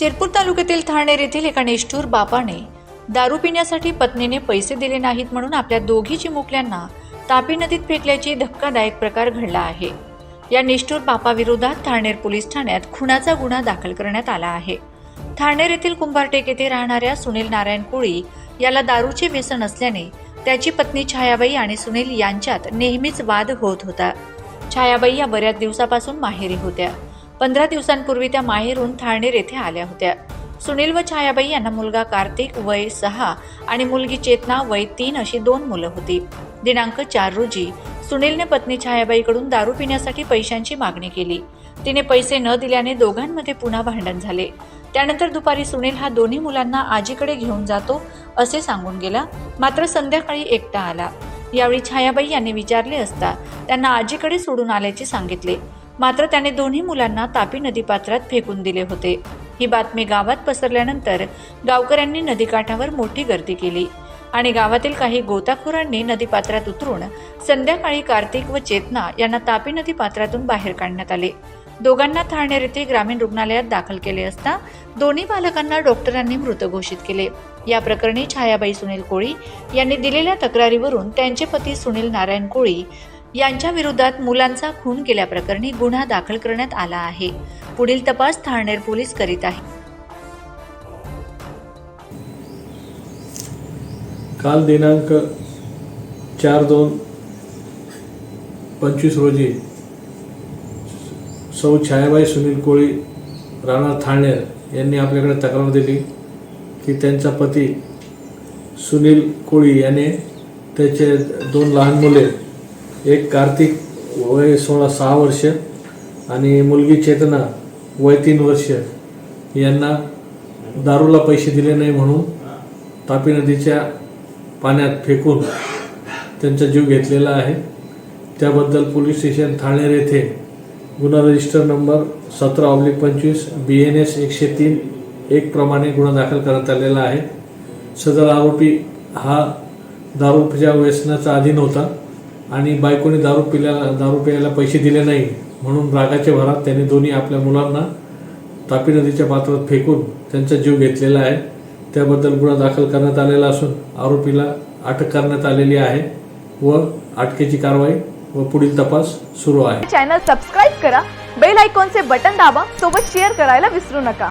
शिरपूर तालुक्यातील ठाणेर येथील एका निष्ठूर बापाने दारू पिण्यासाठी पत्नीने पैसे दिले नाहीत म्हणून आपल्या दोघी चिमुकल्यांना तापी नदीत फेकल्याची धक्कादायक प्रकार घडला आहे. या निष्ठूर बापाविरोधात ठाणेर पोलीस ठाण्यात खुनाचा गुन्हा दाखल करण्यात आला आहे. ठाणेर येथील कुंभारटेक येथे राहणाऱ्या सुनील नारायण कोळी याला दारूचे व्यसन असल्याने त्याची पत्नी छायाबाई आणि सुनील यांच्यात नेहमीच वाद होत होता. छायाबाई या बऱ्याच दिवसापासून माहेरी होत्या. पंधरा दिवसांपूर्वी त्या माहेरून ठाणेर येथे आल्या होत्या. सुनील व छायाबाई यांना मुलगा कार्तिक वय सहा आणि मुलगी चेतना वय तीन अशी दोन मुलं होती. दिनांक चार रोजी सुनीलने पत्नी छायाबाईकडून दारू पिण्यासाठी पैशांची मागणी केली. तिने पैसे न दिल्याने दोघांमध्ये पुन्हा भांडण झाले. त्यानंतर दुपारी सुनील हा दोन्ही मुलांना आजीकडे घेऊन जातो असे सांगून गेला. मात्र संध्याकाळी एकटा आला. यावेळी छायाबाई यांनी विचारले असता त्यांना आजीकडे सोडून आल्याचे सांगितले. मात्र त्याने दोन्ही मुलांना तापी नदीपात्रात फेकून दिले होते. ही बातमी गावात पसरल्यानंतर गावकऱ्यांनी नदीकाठावर मोठी गर्दी केली आणि गावातील काही गोताखोरांनी नदीपात्रात उतरून संध्याकाळी कार्तिक व चेतना यांना तापी नदी पात्रातून बाहेर काढण्यात आले. दोघांना ठाणेर येथे ग्रामीण रुग्णालयात दाखल केले असता दोन्ही बालकांना डॉक्टरांनी मृत घोषित केले. या प्रकरणी छायाबाई सुनील कोळी यांनी दिलेल्या तक्रारीवरून त्यांचे पती सुनील नारायण कोळी यांच्या विरोधात मुलांचा खून केल्याप्रकरणी गुन्हा दाखल करण्यात आला आहे. पुढील तपास ठाणेर पोलीस करीत आहे. काल दिनांक चार दोन पंचवीस रोजी सौ छायाबाई सुनील कोळी राणा थाणेर यांनी आपल्याकडे तक्रार दिली की त्यांचा पती सुनील कोळी याने त्याचे दोन लहान मुले एक कार्तिक वय सोळा सहा वर्ष आणि मुलगी चेतना वय तीन वर्ष. यांना दारूला पैसे दिले नाही म्हणून तापी नदीच्या पाण्यात फेकून त्यांचा जीव घेतलेला आहे. त्याबद्दल पोलीस स्टेशन ठाणेर येथे गुन्हा रजिस्टर नंबर सतरा ऑब्लिक पंचवीस बी एन एस एकशे तीन एक प्रमाणे गुन्हा दाखल करण्यात आलेला आहे. सदर आरोपी हा दारूच्या व्यसनाचा अधीन होता. आणि बायकोने दारू पिल्याला दारू प्यायला पैसे दिले नाही म्हणून रागाच्या भरात त्याने दोन्ही आपल्या मुलांना तापी नदीच्या पात्रात फेकून त्यांचा जीव घेतलेला आहे. त्याबद्दल गुन्हा दाखल करण्यात आलेला असून आरोपीला अटक करण्यात आलेली आहे व अटकेची कारवाई व पुढील तपास सुरू आहे. चॅनल सबस्क्राईब करा बेल आयकॉनचे बटन दाबा सोबत शेअर करायला विसरू नका.